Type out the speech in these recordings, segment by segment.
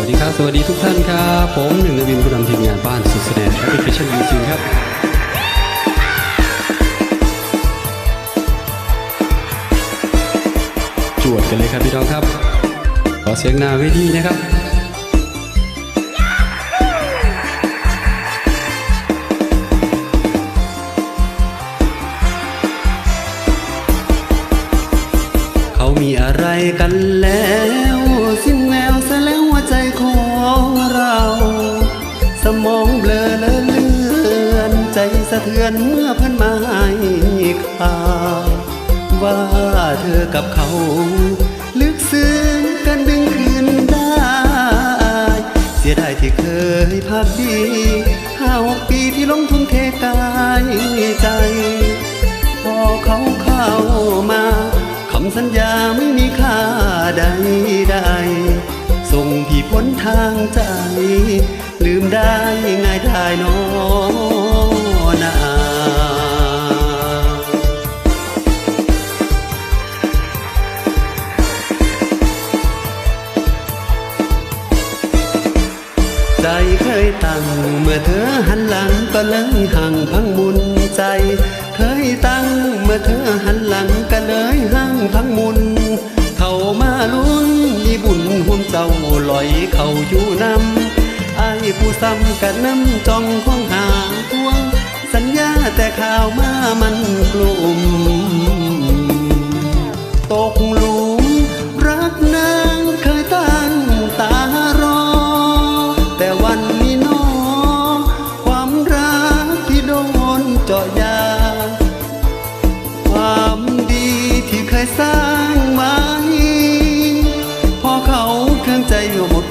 วัสดีครับ สวัสดีทุกท่านครับ ผมหนึ่งนวินผู้นำทีมงานบ้านสุดแสดงแอปพลิเคชันยูซิงครับจวดกันเลยครับพี่น้องครับ ขอเสียงหนาเวทีนะครับเขามีอะไรกันแล้ว สิ้นแววซะแล้ว ใจของเรา สมองเบลอเลอะเลือนใจสะเทือนเมื่อเพิ่อนมาให้ข่าวว่าเธอกับเขา ลึกซึ้งกันดึงคืนได้ เสียดายที่เคยพักดีห้าหกปีที่ลงทุนเทกายใจ พอเขาเข้ามาคำสัญญาไม่มีค่าใดใด พี่พ้นทางใจ ลืมได้ง่ายได้นอนาใจเคยตั้งเมื่อเธอหันหลังก็เลยห่างพังมุนใจเคยตั้งเมื่อเธอหันหลังก็เลยห่างพังมุนเข้ามาลุ้นมีบุญห่วมเจ้า ลอยเข้าอยู่นำไอ้ผู้ซ้ำกันน้ำจองของหาทวง สัญญาแต่ข่าวมามันกลุ่ม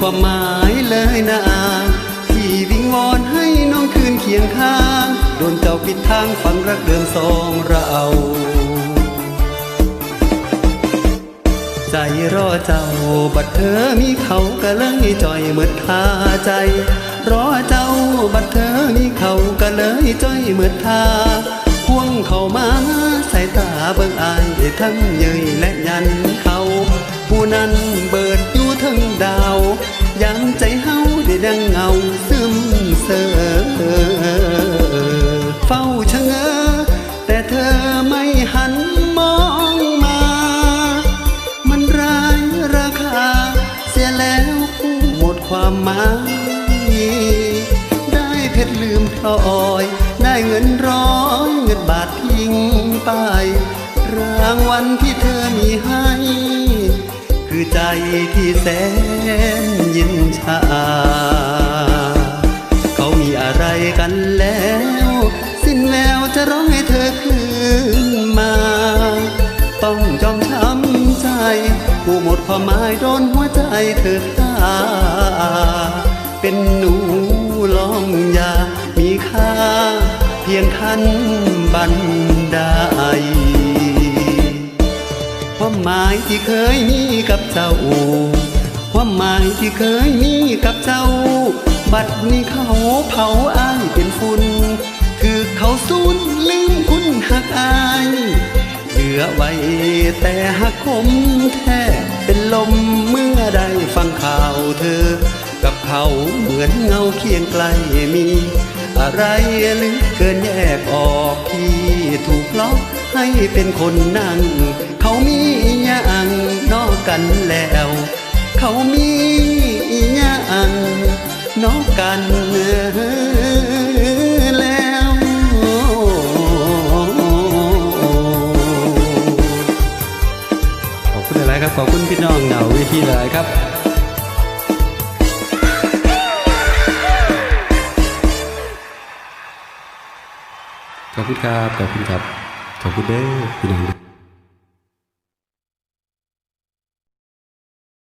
ความหมายเลยนะพี่วิงวอนให้น้องคืนเคียงข้าง โดนเจ้าปิดทางฝังรักเดิมสองเราใจรอเจ้า บัดเธอมีเขาก็เลยจอยเหมือนทาใจ รอเจ้า บัดเธอมีเขาก็เลยจอยเหมือนทาพ่วงเข้ามาสายตาเบิ่งอายทั้งเยยและยันเขา ผู้นั้นเบิดอยู่ทั้งดาว มพลอย ได้เงินร้อยเงินบาททิ้งไป รางวัลที่เธอมีให้ คือใจที่แสนยินชา เขามีอะไรกันแล้ว สิ้นแววจะร้องให้เธอคืนมา ต้องยอมช้ำใจผู้หมดความหมายโดนหัวใจเธอฆ่าเป็นหนูลองยา พียงคันบันไดความหมายที่เคยมีกับเจ้า ความหมายที่เคยมีกับเจ้า บัดนี้เขาเผาอายเป็นฝุ่นคือเขาสูญลืมคุณหักอายเหลือไว้แต่หักคมแท้เป็นลมเมื่อได้ฟังข่าวเธอ กับเขาเหมือนเงาเคียงไกลมี อะไรลึกเกินแยกออกที่ถูกล็อกให้เป็นคนนั่ง เขามีอย่างนอกกันแล้ว เขามีอย่างนอกกันแล้วขอบคุณหลายครับขอบคุณพี่น้องเหงาวิธีหลายครับ ขอบคุณครับขอบคุณครับขอบคุณเด้อพี่น้อง